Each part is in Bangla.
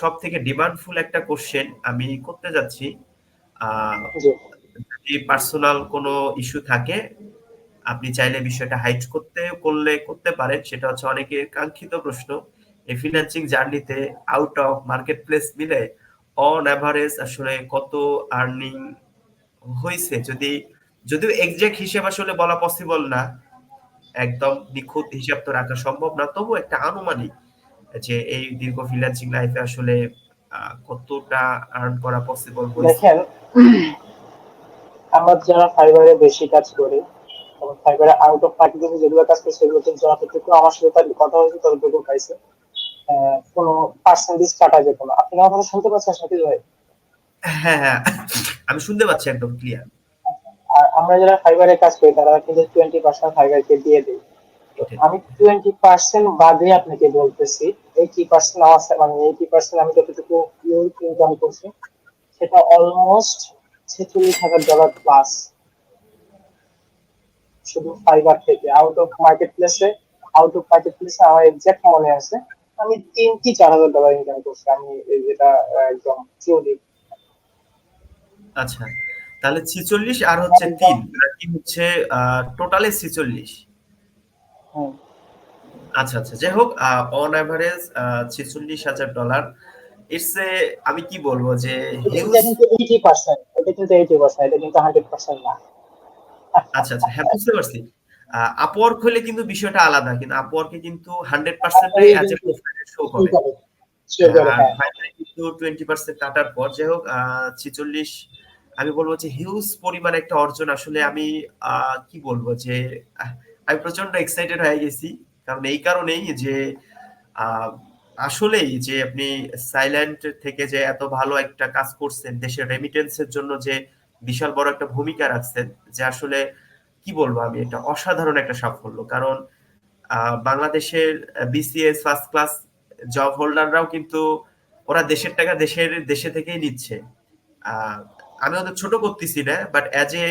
সব থেকে ডিমান্ডফুল একটা কোশ্চেন আমি করতে যাচ্ছি। যদি পার্সোনাল কোনো ইস্যু থাকে আপনি চাইলে বিষয়টা হাইট করতে করলে করতে পারেন সেটা হচ্ছে অনেকের কাঙ্ক্ষিত প্রশ্ন। এই ফিন্যান্সিং জার্নিতে আউট অফ মার্কেট প্লেস মিলে অন অ্যাভারেজ আসলে কত আর্নিং হয়েছে যদি যদিও এক্সাক্ট হিসেব আসলে বলা পসিবল না একদম নিখুঁত হিসাব তো রাখা সম্ভব না তবু একটা আনুমানিক যে এই দীর্ঘ ফ্রিল্যান্সিং লাইফে আসলে কতটা আর্ন করা পসিবল দেখেন আমরা যারা ফাইবারে বেশি কাজ করি এবং ফাইবারে আউট অফ পার্টি যেগুলো কাজ করে সেগুলো কিন্তু যতটুকু আমার সাথে তার কথা হয়েছে ততটুকু পাইছে কোনো পার্সেন্টেজ কাটা যেত না আপনি আমার কথা শুনতে পাচ্ছেন সাথী ভাই? হ্যাঁ হ্যাঁ আমি শুনতে পাচ্ছি একদম ক্লিয়ার আর আমরা যারা ফাইবারে কাজ করি তারা কিন্তু টোয়েন্টি পার্সেন্ট ফাইবারকে দিয়ে দিই আমি টোয়েন্টি পার্সেন্ট বাদে আপনাকে বলতেছি এইটি পার্সেন্ট আমার মানে এইটি পার্সেন্ট আমি যতটুকু ইনকাম করছি সেটা অলমোস্ট ছেচল্লিশ হাজার ডলার প্লাস শুধু ফাইবার থেকে। আউট অফ মার্কেট প্লেসে আউট অফ মার্কেট প্লেসে আমার এক্সাক্ট মনে আছে আমি তিন কি চার হাজার ডলার ইনকাম করছি আমি যেটা একদম চিওরি আচ্ছা তাহলে ছিচল্লিশ আর হচ্ছে তিন কি হচ্ছে টোটালে ছিচল্লিশ। আচ্ছা আচ্ছা। যাই হোক অন অ্যাভারেজ ছেচল্লিশ হাজার ডলার ইটস এ আমি কি বলব যে আচ্ছা আচ্ছা। হ্যাঁ বুঝতে পারছি। আপওয়ার্ক হলে কিন্তু বিষয়টা আলাদা কিন্তু আপওয়ার্কে কিন্তু hundred percent as a profile show করে কিন্তু টোয়েন্টি পার্সেন্ট কাটার পর যাই হোক ছিচল্লিশ আমি বলব যে হিউজ পরিমাণ একটা অর্জন আসলে আমি কি বলব যে আমি প্রচণ্ড এক্সাইটেড হয়ে গেছি। কারণ এই কারণেই যে আসলেই যে আপনি সাইল্যান্ড থেকে যে এত ভালো একটা কাজ করছেন, দেশের রেমিটেন্সের জন্য যে বিশাল বড় একটা ভূমিকা রাখছেন, যে আসলে কি বলব আমি, এটা অসাধারণ একটা সাফল্য। কারণ বাংলাদেশের বিসিএস ফার্স্ট ক্লাস জব হোল্ডাররাও কিন্তু ওরা দেশের টাকা দেশের, দেশে থেকেই নিচ্ছে। আমি ওদের ছোট করতেছি না বাট অ্যাজ এ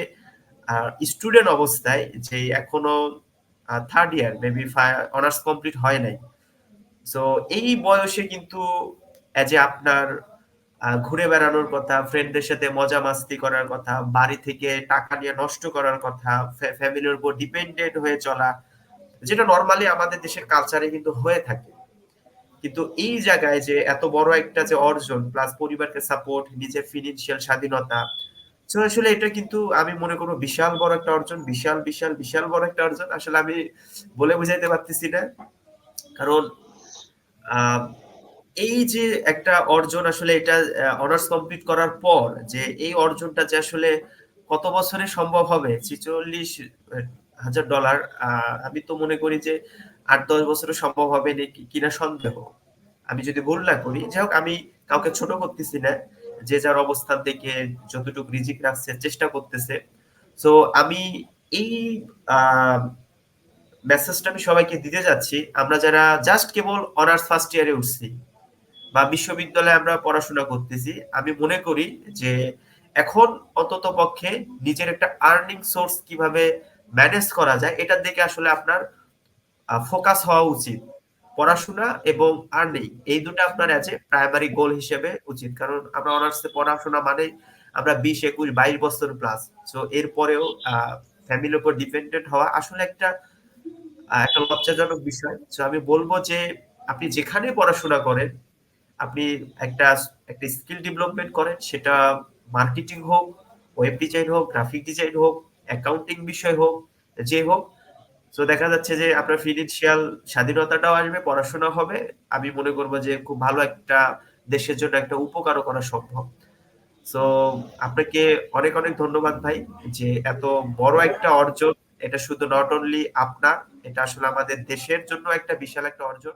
স্টুডেন্ট অবস্থায় যে এখনও third year maybe honours complete হয় নাই। সো এই বয়সে কিন্তু অ্যাজ এ আপনার ঘুরে বেড়ানোর কথা ফ্রেন্ডদের সাথে মজা মাস্তি করার কথা, বাড়ি থেকে টাকা নিয়ে নষ্ট করার কথা ফ্যামিলির উপর ডিপেন্ডেন্ট হয়ে চলা, যেটা নর্মালি আমাদের দেশের কালচারে কিন্তু হয়ে থাকে। কিন্তু এই জায়গায় যে এত বড় একটা যে অর্জন প্লাস পরিবারকে সাপোর্ট নিজের ফিনান্সিয়াল স্বাধীনতা তো আসলে এটা কিন্তু আমি মনে করব বিশাল বড় একটা অর্জন, বিশাল বিশাল বিশাল বড় একটা অর্জন। আসলে আমি বলে বুঝাইতে পারতেছি না। কারণ এই যে একটা অর্জন আসলে এটা অনার্স কমপ্লিট করার পর যে এই অর্জনটা যে আসলে কত বছরে সম্ভব হবে, ছিচল্লিশ হাজার ডলার আমি তো মনে করি যে আট, দশ বছরে সম্ভব হবে কিনা সন্দেহ। আমি যদি ভুল না করি, যাই হোক, আমি কাউকে ছোট করতেছি না। যে যার অবস্থান থেকে যতটুকু রিজিক রাখছে, চেষ্টা করতেছে। সো আমি এই মেসেজটা আমি সবাইকে দিতে যাচ্ছি। আমরা যারা জাস্ট কেবল অনার্স ফার্স্ট ইয়ারে উঠছি বা বিশ্ববিদ্যালয়ে আমরা পড়াশোনা করতেছি, আমি মনে করি যে এখন অন্তত পক্ষে নিজের একটা আর্নিং সোর্স কীভাবে ম্যানেজ করা যায়, এটার দিকে আসলে আপনার ফোকাস হওয়া উচিত। পড়াশোনা এবং আর্নিং এই দুটো আপনার আছে প্রাইমারি গোল হিসেবে উচিত। কারণ আমরা অনার্সে পড়াশোনা মানে আমরা বিশ, একুশ, বাইশ বছর প্লাস সো এরপরেও ফ্যামিলির উপর ডিপেন্ডেন্ট হওয়া আসলে একটা একটা লজ্জাজনক বিষয়। তো আমি বলব যে আপনি যেখানে পড়াশোনা করেন, আপনি একটা একটা স্কিল ডেভেলপমেন্ট করেন, সেটা মার্কেটিং হোক ওয়েব ডিজাইন হোক গ্রাফিক ডিজাইন হোক অ্যাকাউন্টিং বিষয় হোক, যে হোক তো দেখা যাচ্ছে যে আপনার ফিনান্সিয়াল স্বাধীনতাটাও আসবে পড়াশোনা হবে। আমি মনে করব যে খুব ভালো একটা দেশের জন্য একটা উপকারও করা সম্ভব। তো আপনাকে অনেক অনেক ধন্যবাদ ভাই যে এত বড় একটা অর্জন। এটা শুধু নট অনলি আপনার এটা আসলে আমাদের দেশের জন্য একটা বিশাল একটা অর্জন।